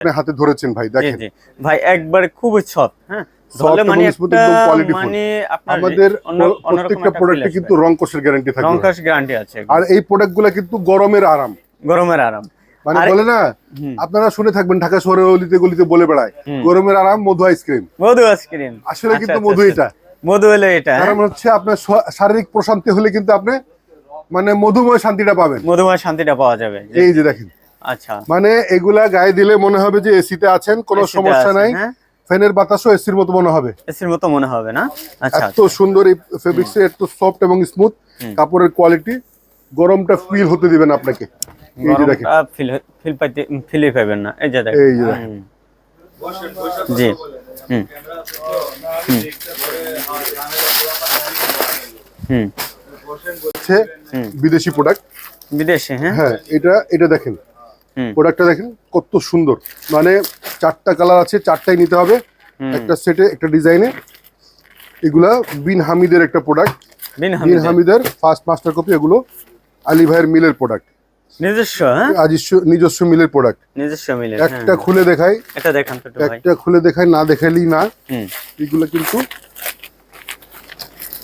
হাতে ধরেছেন ভাই দেখেন। ভাই একবারে খুব সৎ হ্যাঁ? আপনার আমাদের প্রত্যেকটা প্রোডাক্টে কিন্তু রং কোষের গ্যারান্টি থাকে রংকাশ গ্যারান্টি আছে আর এই প্রোডাক্টগুলো কিন্তু গরমের আরাম। গরমের আরাম। মানে বলে না আপনারা শুনে থাকবেন ঢাকা শহরে অলিতে গলিতে বলে বেড়ায় গরমের আরাম মধু আইসক্রিম মধু আইসক্রিম আসলে কিন্তু মধু এটা। মধু হলো এটা হ্যাঁ? কারণ হচ্ছে আপনার শারীরিক প্রশান্তি হলে কিন্তু আপনি মানে মধুময় শান্তিটা পাবেন। মধুময় শান্তিটা পাওয়া যাবে। এই যে দেখেন। আচ্ছা। মানে এগুলা গায়ে দিলে মনে হবে যে এসিতে আছেন কোনো সমস্যা নাই। হ্যাঁ? ফ্যানের বাতাসও এসির মতো মনে হবে। এসির মতো মনে হবে না? আচ্ছা এত সুন্দর এই ফেব্রিক্স এত সফট এবং স্মুথ কাপড়ের কোয়ালিটি গরমটা ফিল হতে দিবেন আপনাকে। এই যে দেখেন। ফিল ফিল পাইতে ফিলই পাবেন না। এই যে দেখেন। এই যে জি। হুম। হুম। বিদেশি প্রোডাক্ট বিদেশে হ্যাঁ। হ্যাঁ এটা এটা দেখেন। প্রোডাক্টটা দেখেন কত সুন্দর। মানে চারটা কালার আছে চারটাই নিতে হবে। একটা সেটে একটা ডিজাইনে এগুলা বিন হামিদের একটা প্রোডাক্ট বিন হামিদের। ফার্স্ট মাস্টার কপি এগুলো আলী ভাইয়ের মিলের প্রোডাক্ট নিজস্ব হ্যাঁ? নিজস্ব মিলের প্রোডাক্ট নিজস্ব মিলে একটা খুলে দেখাই। এটা দেখান একটু খুলে দেখাই না দেখাইলেই না। এগুলো কিন্তু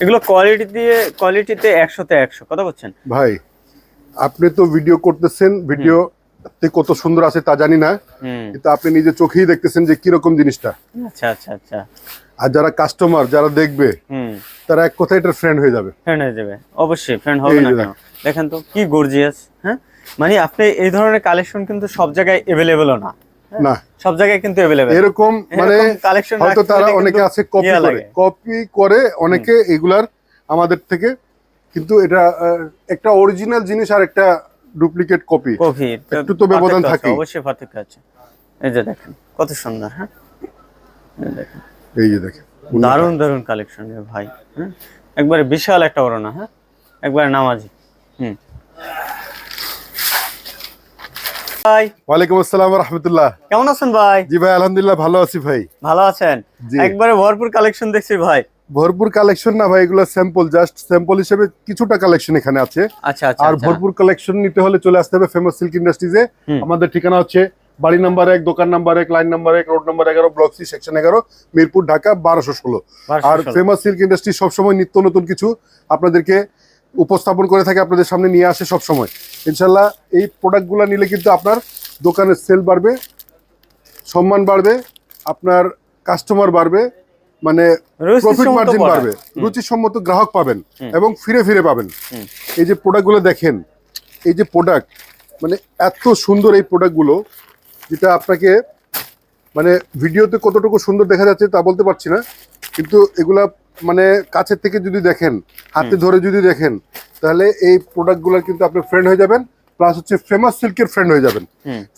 এগুলো কোয়ালিটি দিয়ে কোয়ালিটিতে একশোতে একশো। কথা বলছেন? ভাই আপনি তো ভিডিও করতেছেন ভিডিও কত সুন্দর আছে তা জানি না কিন্তু আপনি নিজে চোখেই দেখতেছেন যে কীরকম জিনিসটা। আচ্ছা আচ্ছা আচ্ছা। আর যারা কাস্টমার যারা দেখবে তারা এক কথায় এটার ফ্রেন্ড হয়ে যাবে। ফ্রেন্ড হয়ে যাবে। অবশ্যই ফ্রেন্ড হবে না দেখেন। তো কি গর্জিয়াস হ্যাঁ? মানে আপনি এই ধরনের কালেকশন কিন্তু সব জায়গায় অ্যাভেলেবেলও না না। সব জায়গায় কিন্তু অ্যাভেলেবেল এরকম মানে কালেকশন হয়তো তারা অনেকে আছে কপি করে। কপি করে অনেকে এগুলার আমাদের থেকে কিন্তু এটা একটা অরিজিনাল জিনিস আর একটা ডুপ্লিকেট কপি। কফি একটু তো ব্যবধান থাকেই। অবশ্যই পার্থক্য আছে। এই যে দেখেন কত সুন্দর হ্যাঁ? এই দেখেন। এই যে দেখেন দারুণ দারুণ কালেকশন রে ভাই হ্যাঁ? একবারে বিশাল একটা ওড়না হ্যাঁ? একবারে নামাজি হুম। ভাই। ওয়ালাইকুম আসসালাম রহমতুল্লাহ। কেমন আছেন ভাই? জি ভাই আলহামদুলিল্লাহ ভালো আছি ভাই। ভালো আছেন? একবারে ভরপুর কালেকশন দেখছি ভাই। ভরপুর কালেকশন না ভাই এগুলো স্যাম্পল জাস্ট স্যাম্পল হিসেবে কিছুটা কালেকশন এখানে আছে। আচ্ছা আচ্ছা আর আচ্ছা। ভরপুর কালেকশন নিতে হলে চলে আসতে হবে ফেমাস সিল্ক ইন্ডাস্ট্রিজে। আমাদের ঠিকানা হচ্ছে বাড়ি নাম্বার এক দোকান নাম্বার এক লাইন নাম্বার এক রোড নাম্বার এগারো ব্লক সি সেকশন এগারো মিরপুর ঢাকা বারোশো ষোলো। আর ফেমাস সিল্ক ইন্ডাস্ট্রি সবসময় নিত্য নতুন কিছু আপনাদেরকে উপস্থাপন করে থাকে আপনাদের সামনে নিয়ে আসে সবসময়। ইনশাল্লাহ এই প্রোডাক্টগুলো নিলে কিন্তু আপনার দোকানের সেল বাড়বে সম্মান বাড়বে আপনার কাস্টমার বাড়বে মানে প্রফিট মার্জিন। বাড়বে। রুচিসম্মত গ্রাহক পাবেন এবং ফিরে ফিরে পাবেন। এই যে প্রোডাক্টগুলো দেখেন এই যে প্রোডাক্ট মানে এত সুন্দর এই প্রোডাক্টগুলো যেটা আপনাকে মানে ভিডিওতে কতটুকু সুন্দর দেখা যাচ্ছে তা বলতে পারছি না কিন্তু এগুলা মানে কাছের থেকে যদি দেখেন হাতে ধরে যদি দেখেন তাহলে এই প্রোডাক্টগুলোর কিন্তু আপনি ফ্রেন্ড হয়ে যাবেন প্লাস হচ্ছে ফেমাস সিল্কের ফ্রেন্ড হয়ে যাবেন।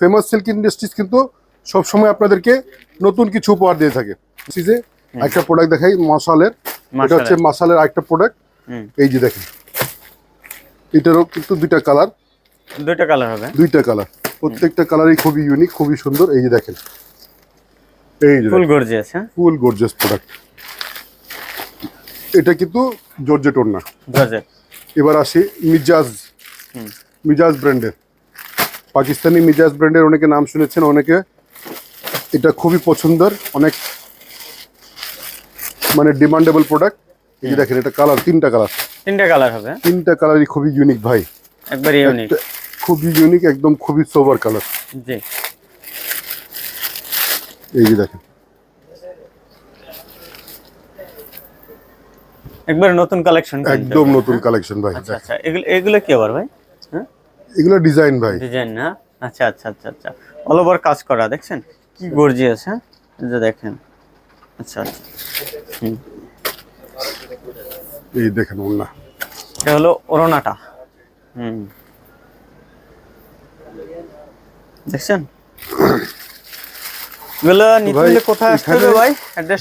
ফেমাস সিল্ক ইন্ডাস্ট্রিজ কিন্তু সবসময় আপনাদেরকে নতুন কিছু উপহার দিয়ে থাকে। একটা প্রোডাক্ট দেখাই মশালের। এটা হচ্ছে মশালের আরেকটা প্রোডাক্ট এই যে দেখেন। এটারও কিন্তু দুইটা কালার দুইটা কালার হবে। দুইটা কালার প্রত্যেকটা কালারই খুবই ইউনিক খুবই সুন্দর। এই যে দেখেন। এই যে ফুল গর্জিয়াস হ্যাঁ? ফুল গর্জিয়াস প্রোডাক্ট এটা কিন্তু জর্জেট ওড়না। জর্জেট এবার আসি মিজাজ মিজাজ ব্র্যান্ডের পাকিস্তানি মিজাজ ব্র্যান্ডের অনেকে নাম শুনেছেন অনেকে এটা খুবই পছন্দের অনেক মানে ডিমান্ডেবল প্রোডাক্ট এই যে দেখেন এটা কালার তিনটা কালার তিনটা কালার হবে। তিনটা কালারই খুবই ইউনিক ভাই। একবার ইউনিক খুবই ইউনিক একদম খুবই সোভার কালার জি। এই যে দেখেন। একবার নতুন কালেকশন একদম নতুন কালেকশন ভাই। আচ্ছা আচ্ছা এগুলো এগুলো কি আবার ভাই? হ্যাঁ? এগুলো ডিজাইন ভাই। ডিজাইন না? আচ্ছা আচ্ছা আচ্ছা আচ্ছা। অল ওভার কাজ করা দেখছেন? কি গর্জিয়াস হ্যাঁ? যে দেখেন। আচ্ছা। এই দেখেন ওনা এটা হলো ওরোনাটা হুম। দেখছেন? এগুলো নিতে হলে কোথায় আসতে হবে ভাই?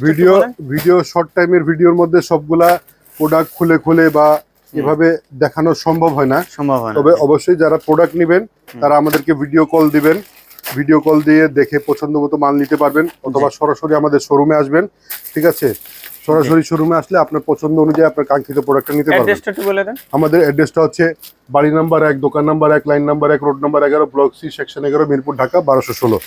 ভিডিও ভিডিও শর্ট টাইমের ভিডিওর মধ্যে সবগুলা প্রোডাক্ট খুলে খুলে বা এভাবে দেখানো সম্ভব হয় না। সম্ভব হয় না। তবে অবশ্যই যারা প্রোডাক্ট নেবেন তারা আমাদেরকে ভিডিও কল দিবেন। ভিডিও কল দিয়ে দেখে পছন্দ মতো মাল নিতে পারবেন অথবা সরাসরি আমাদের শোরুমে আসবেন ঠিক আছে? সরাসরি শোরুমে আসলে আপনার পছন্দ অনুযায়ী আপনার কাঙ্ক্ষিত প্রোডাক্টটা নিতে পারবেন। আমাদের অ্যাড্রেসটা হচ্ছে বাড়ি নাম্বার এক দোকান নাম্বার এক লাইন নাম্বার এক রোড নাম্বার এগারো ব্লক সি সেকশন এগারো মিরপুর ঢাকা বারোশো ষোলো।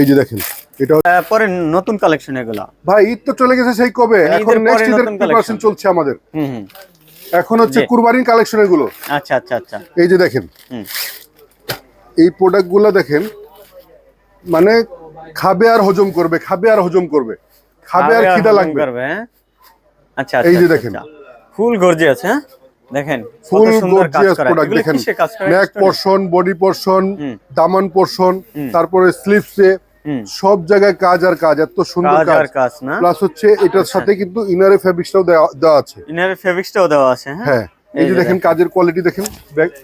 এই যে দেখেন এটা পরে নতুন কালেকশন এগুলো। ভাই ঈদ তো চলে গেছে সেই কবে? মানে এখন নেক্সট ঈদের প্রিপারেশন চলছে আমাদের। এখন হচ্ছে কুরবানির কালেকশন এগুলো। আচ্ছা আচ্ছা আচ্ছা। এই যে দেখেন। এই প্রোডাক্টগুলো দেখেন মানে খাবে আর হজম করবে খাবে আর হজম করবে। খাবে আর খিদা লাগবে। হ্যাঁ? আচ্ছা এই যে আচ্ছা, দেখেন। আচ্ছা। ফুল গর্জিয়াস হ্যাঁ? দেখেন ফুল গর্জিয়াস প্রোডাক্ট দেখেন। Neck portion body portion. দামান পোর্শন তারপরে স্লিপসে হুম। সব জায়গায় কাজ আর কাজ এত সুন্দর কাজ কাজ আর কাজ। না? প্লাস হচ্ছে এটার সাথে কিন্তু ইনারে ফেব্রিক্সটাও দেওয়া আছে। ইনারের ফেব্রিক্সটাও দেওয়া আছে হ্যাঁ? হ্যাঁ। এই যে দেখেন কাজের কোয়ালিটি দেখেন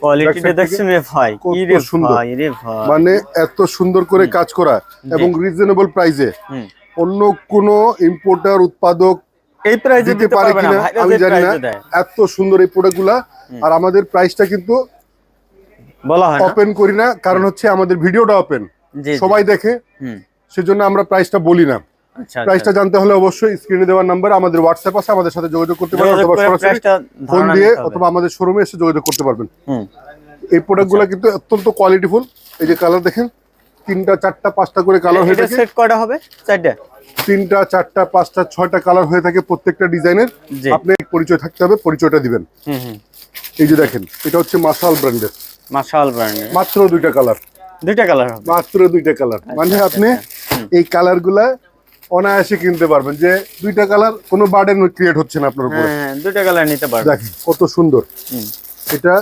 কোয়ালিটিটা দেখছেন রে ভাই কি রে সুন্দর। ভাই রে ভাই। মানে এত সুন্দর করে কাজ করা এবং রিজনেবল প্রাইসে অন্য কোনো ইম্পোর্টার উৎপাদক এই প্রাইজে দিতে পারে না কিনা আমি জানি না। এত সুন্দর এই প্রোডাক্টগুলা আর আমাদের প্রাইসটা কিন্তু বলা হয় ওপেন করি না কারণ হচ্ছে আমাদের ভিডিওটা ওপেন। সবাই দেখে। হুম। সেজন্য আমরা প্রাইসটা বলি না। প্রাইসটা জানতে হলে অবশ্যই স্ক্রিনে দেওয়ার নাম্বার আমাদের হোয়াটসঅ্যাপ আছে আমাদের সাথে যোগাযোগ করতে পারেন অথবা সরাসরি ফোন দিয়ে অথবা আমাদের শোরুমে এসে যোগাযোগ করতে পারবেন। এই প্রোডাক্টগুলো কিন্তু অত্যন্ত কোয়ালিটিফুল এই যে কালার দেখেন তিনটা চারটা পাঁচটা করে কালার হয়ে থাকে। সেট কয়টা হবে? চারটা? তিনটা চারটা পাঁচটা ছয়টা কালার হয়ে থাকে প্রত্যেকটা ডিজাইনের আপনি পরিচয় থাকতে হবে পরিচয়টা দিবেন। এই যে দেখেন এটা হচ্ছে মাসাল ব্র্যান্ডের মাশাআল ব্র্যান্ডের মাত্র দুইটা কালার দুইটা কালার মাত্র দুইটা কালার মানে আচ্ছা, আপনি এই কালারগুলা অনায়াসে কিনতে পারবেন যে দুইটা কালার কোনো বার্ডেন ক্রিয়েট হচ্ছে না আপনার উপরে। হ্যাঁ দুইটা কালার নিতে পারবেন। দেখেন কত সুন্দর। এটা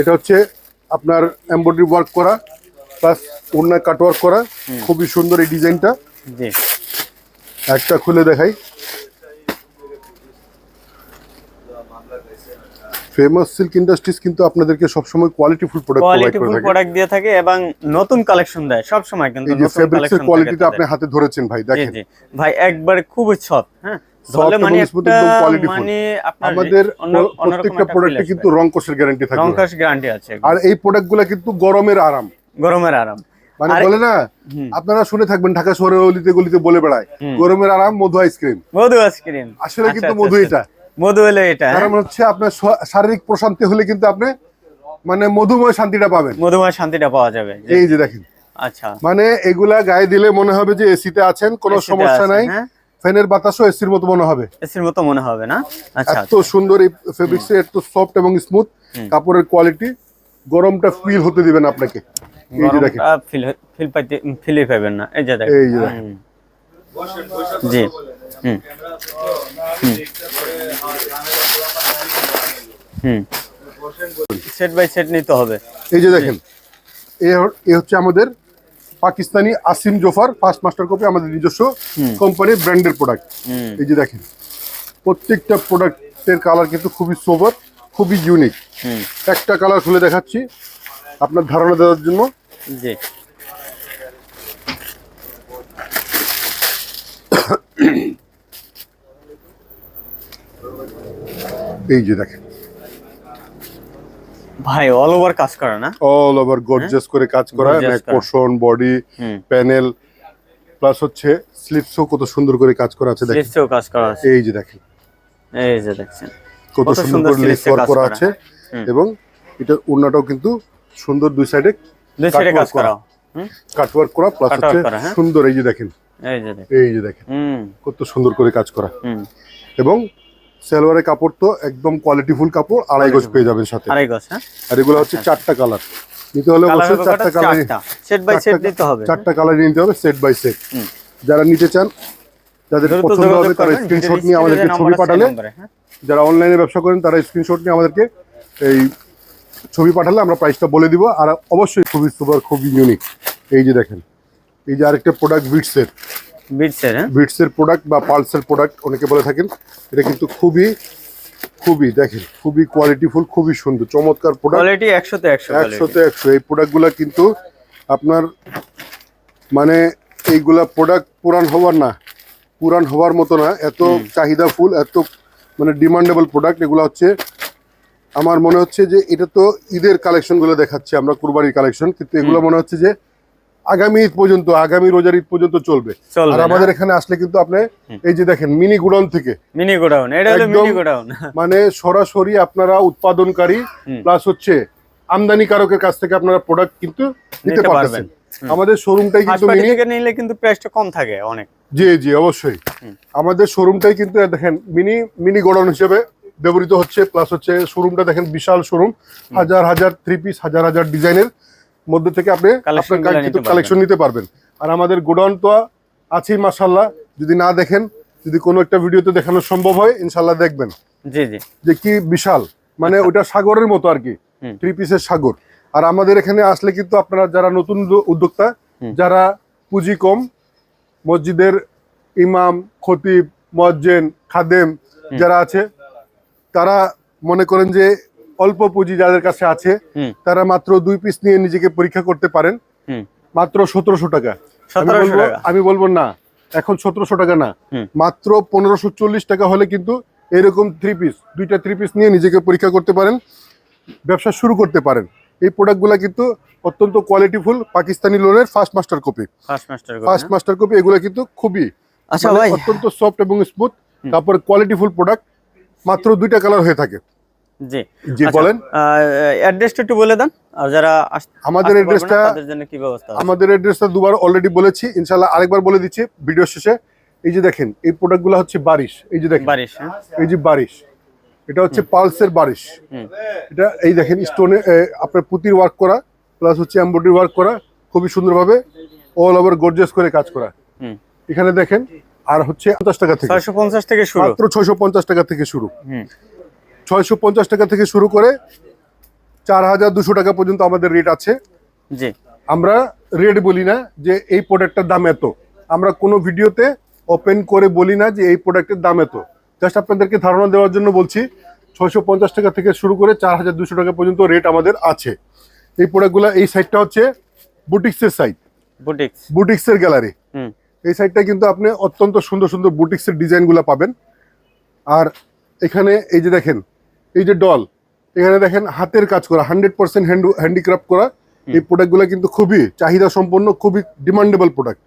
এটা হচ্ছে আপনার এমব্রয়ডারি ওয়ার্ক করা প্লাস ওড়না কাট ওয়ার্ক করা খুবই সুন্দর এই ডিজাইনটা জি। একটা খুলে দেখাই। ফেমাস সিল্ক ইন্ডাস্ট্রিজ কিন্তু আপনাদেরকে সবসময় কোয়ালিটিফুল প্রোডাক্ট প্রোভাইড কোয়ালিটি করে ফুল থাকে। প্রোডাক্ট দিয়ে থাকে এবং নতুন কালেকশন দেয় সব সময় কিন্তু নতুন কালেকশন কোয়ালিটিটা আপনি হাতে ধরেছেন ভাই দেখেন। ভাই একবারে খুব সফট হ্যাঁ? মানে মানে আমাদের প্রত্যেকটা প্রোডাক্টে কিন্তু রং কোষের গ্যারান্টি থাকবে। রংকাশ গ্যারান্টি আছে। আর এই প্রোডাক্টগুলো কিন্তু গরমের আরাম। গরমের আরাম। মানে বলে না আপনারা শুনে থাকবেন ঢাকা শহরের অলিতে গলিতে বলে বেড়ায়। গরমের আরাম মধু আইসক্রিম মধু আইসক্রিম আসলে কিন্তু মধু এটা। মধু হলো এটা হ্যাঁ? কারণ হচ্ছে আপনার শারীরিক প্রশান্তি হলে কিন্তু আপনি মানে মধুময় শান্তিটা পাবেন। মধুময় শান্তিটা পাওয়া যাবে। এই যে দেখেন। আচ্ছা। মানে এগুলা গায়ে দিলে মনে হবে যে এসিতে আছেন কোনো সমস্যা নাই। হ্যাঁ? ফ্যানের বাতাসও এসির মতো মনে হবে। এসির মতো মনে হবে না? আচ্ছা এত সুন্দর এই ফেব্রিক্স এত সফট এবং স্মুথ কাপড়ের কোয়ালিটি গরমটা ফিল হতে দিবেন আপনাকে। এই যে দেখেন। ফিল ফিল পাইতে ফিলই পাবেন না। এই যে দেখেন। এই যে জি। সেট বাই সেট নিতে হবে। এই যে দেখেন এ এ হচ্ছে আমাদের পাকিস্তানি আসিম জোফার ফার্স্ট মাস্টার কপি আমাদের নিজস্ব কোম্পানির ব্র্যান্ডের প্রোডাক্ট এই যে দেখেন প্রত্যেকটা প্রোডাক্টের কালার কিন্তু খুবই সোবার খুবই ইউনিক একটা কালার খুলে দেখাচ্ছি আপনার ধারণা দেওয়ার জন্য। জি। এই যে দেখেন। ভাই অল ওভার কাজ করে না? অল ওভার গর্জিয়াস করে কাজ করা neck portion body panel plus হচ্ছে স্লিপসও কত সুন্দর করে কাজ করা আছে দেখেন। স্লিপসেও কাজ করা আছে। এই যে দেখেন। এই যে দেখছেন। কত সুন্দর করে লেস ওয়ার্ক করা। আছে। এবং এটা ওড়নাটাও কিন্তু সুন্দর দুই সাইডে দুই সাইডে কাজ করা। কাট ওয়ার্ক করা প্লাস হচ্ছে হ্যাঁ। সুন্দর এই যে দেখেন। এই যে দেখেন। এই যে দেখেন। কত সুন্দর করে কাজ করা। এবং সালোয়ারের কাপড় তো একদম কোয়ালিটিফুল কাপড় আড়াই গজ পেয়ে যাবেন সাথে। আড়াই গজ হ্যাঁ? আর এগুলো হচ্ছে চারটা কালার নিতে হলে অবশ্যই চারটা কালার সেট বাই সেট দিতে হবে। চারটা কালার নিতে হবে সেট বাই সেট যারা নিতে চান যাদের পছন্দ হবে তারা স্ক্রিনশট নিয়ে আমাদেরকে ছবি পাঠালে হ্যাঁ? যারা অনলাইনে ব্যবসা করেন তারা স্ক্রিনশট নিয়ে আমাদেরকে এই ছবি পাঠালে আমরা প্রাইসটা বলে দিব। আর অবশ্যই খুবই সুপার খুবই ইউনিক এই যে দেখেন এই যে আরেকটা প্রোডাক্ট বিটসের বিটসের হ্যাঁ? বিটসের প্রোডাক্ট বা পালসের প্রোডাক্ট অনেকে বলে থাকেন এটা কিন্তু খুবই খুবই দেখেন খুবই কোয়ালিটিফুল খুবই সুন্দর চমৎকার প্রোডাক্ট কোয়ালিটি একশোতে একশো একশোতে একশো। এই প্রোডাক্টগুলো কিন্তু আপনার মানে এইগুলা প্রোডাক্ট পুরান হওয়ার না পুরান হওয়ার মতো না এত চাহিদা ফুল এত মানে ডিমান্ডেবল প্রোডাক্ট এগুলো হচ্ছে আমার মনে হচ্ছে যে এটা তো ঈদের কালেকশনগুলো দেখাচ্ছে আমরা কুরবানির কালেকশন কিন্তু এগুলো মনে হচ্ছে যে আগামী ঈদ পর্যন্ত আগামী রোজার ঈদ পর্যন্ত চলবে। আর আমাদের এখানে আসলে কিন্তু আপনি এই যে দেখেন মিনি গুডাউন থেকে। মিনি গোডাউন এটা হলো মিনি গোডাউন মানে সরাসরি আপনারা উৎপাদনকারী। প্লাস হচ্ছে আমদানিকারকের কাছ থেকে আপনারা প্রোডাক্ট কিন্তু নিতে পারবেন। আমাদের শোরুমটাই কিন্তু মিনি নিলে কিন্তু প্রাইসটা কম থাকে অনেক। জি জি অবশ্যই। আমাদের শোরুমটাই কিন্তু দেখেন মিনি মিনি গোডাউন হিসেবে ব্যবহৃত হচ্ছে প্লাস হচ্ছে শোরুমটা দেখেন বিশাল শোরুম হাজার হাজার থ্রি পিস হাজার হাজার ডিজাইনের মধ্যে থেকে আপনি আপনার। কালেকশন নিতে পারবেন। আর আমাদের গোডাউন তো আছেই মাসাল্লাহ যদি না দেখেন যদি কোনো একটা ভিডিওতে দেখানো সম্ভব হয় ইনশাল্লাহ দেখবেন। জি জি। যে কি বিশাল। মানে ওটা সাগরের মতো আর কি। থ্রি পিসের সাগর। আর আমাদের এখানে আসলে কিন্তু আপনারা যারা নতুন উদ্যোক্তা যারা পুঁজি কম মসজিদের ইমাম খতিব মজ্জেন খাদেম যারা আছে তারা মনে করেন যে অল্প পুঁজি যাদের কাছে আছে তারা মাত্র দুই পিস নিয়ে নিজেকে পরীক্ষা করতে পারেন। মাত্র সতেরোশো টাকা। আমি বলব না এখন সতেরোশো টাকা না। মাত্র পনেরোশো চল্লিশ টাকা হলে কিন্তু এরকম থ্রি পিস দুইটা থ্রি পিস নিয়ে নিজেকে পরীক্ষা করতে পারেন ব্যবসা শুরু করতে পারেন। এই প্রোডাক্টগুলো কিন্তু অত্যন্ত কোয়ালিটিফুল পাকিস্তানি লোনের first master copy first master copy এগুলো কিন্তু খুবই আচ্ছা মানে ভাই। অত্যন্ত সফট এবং স্মুথ। তারপর কোয়ালিটিফুল প্রোডাক্ট মাত্র দুইটা কালার হয়ে থাকে। জি। জি আচ্ছা, বলেন। অ্যাড্রেসটা একটু বলে দেন আর যারা আমাদের অ্যাড্রেসটা তাদের জন্য কি ব্যবস্থা আমাদের অ্যাড্রেসটা দুবার অলরেডি বলেছি। ইনশাল্লাহ আরেকবার বলে দিচ্ছি ভিডিও শেষে। এই যে দেখেন এই প্রোডাক্টগুলো হচ্ছে বারিশ। এই যে দেখেন। বারিশ হ্যাঁ? এই যে বারিশ। এটা হচ্ছে পালসের বারিশ। এটা এই দেখেন স্টোনে আপনার পুতির ওয়ার্ক করা প্লাস হচ্ছে এমব্রয়ডারি ওয়ার্ক করা। খুবই সুন্দরভাবে অল ওভার গর্জিয়াস করে কাজ করা। হুম। এখানে দেখেন আর হচ্ছে পঞ্চাশ টাকা থেকে। ছয়শো পঞ্চাশ থেকে শুরু। মাত্র ছয়শো পঞ্চাশ টাকা থেকে শুরু। হুম। ছয়শো পঞ্চাশ টাকা থেকে শুরু করে চার হাজার দুশো টাকা পর্যন্ত আমাদের রেট আছে। জি। আমরা রেট বলি না যে এই প্রোডাক্টটার দাম এত। আমরা কোনো ভিডিওতে ওপেন করে বলি না যে এই প্রোডাক্টের দাম এত। জাস্ট আপনাদেরকে ধারণা দেওয়ার জন্য বলছি ছয়শো পঞ্চাশ টাকা থেকে শুরু করে চার হাজার দুশো টাকা পর্যন্ত রেট আমাদের আছে। এই প্রোডাক্টগুলো এই সাইডটা হচ্ছে বুটিক্সের সাইড বুটিক্স। বুটিক্সের গ্যালারি হুম। এই সাইডটা কিন্তু আপনি অত্যন্ত সুন্দর সুন্দর বুটিক্সের ডিজাইনগুলো পাবেন। আর এখানে এই যে দেখেন এই যে ডল এখানে দেখেন হাতের কাজ করা হান্ড্রেড পার্সেন্ট হ্যান্ড হ্যান্ডিক্রাফট করা। এই প্রোডাক্টগুলো কিন্তু খুবই চাহিদা সম্পন্ন খুবই ডিমান্ডেবল প্রোডাক্ট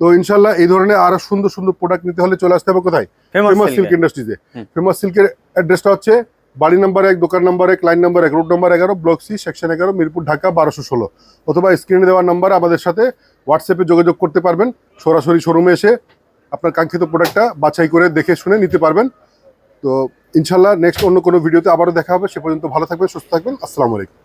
তো ইনশাল্লাহ এই ধরনের আরও সুন্দর সুন্দর প্রোডাক্ট নিতে হলে চলে আসতে হবে কোথায়? ফেমাস সিল্ক ইন্ডাস্ট্রিজে হুম। ফেমাস সিল্কের অ্যাড্রেসটা হচ্ছে বাড়ি নাম্বার এক দোকান নাম্বার এক লাইন নাম্বার এক রোড নাম্বার এগারো ব্লক সি সেকশন এগারো মিরপুর ঢাকা বারোশো ষোলো। অথবা স্ক্রিনে দেওয়া নাম্বার আমাদের সাথে হোয়াটসঅ্যাপে যোগাযোগ করতে পারবেন। সরাসরি শোরুমে এসে আপনার কাঙ্ক্ষিত প্রোডাক্টটা বাছাই করে দেখে শুনে নিতে পারবেন। তো ইনশাল্লাহ নেক্সট অন্য কোনো ভিডিওতে আবারও দেখা হবে। সে পর্যন্ত ভালো থাকবেন, সুস্থ থাকবেন। আসসালামু আলাইকুম।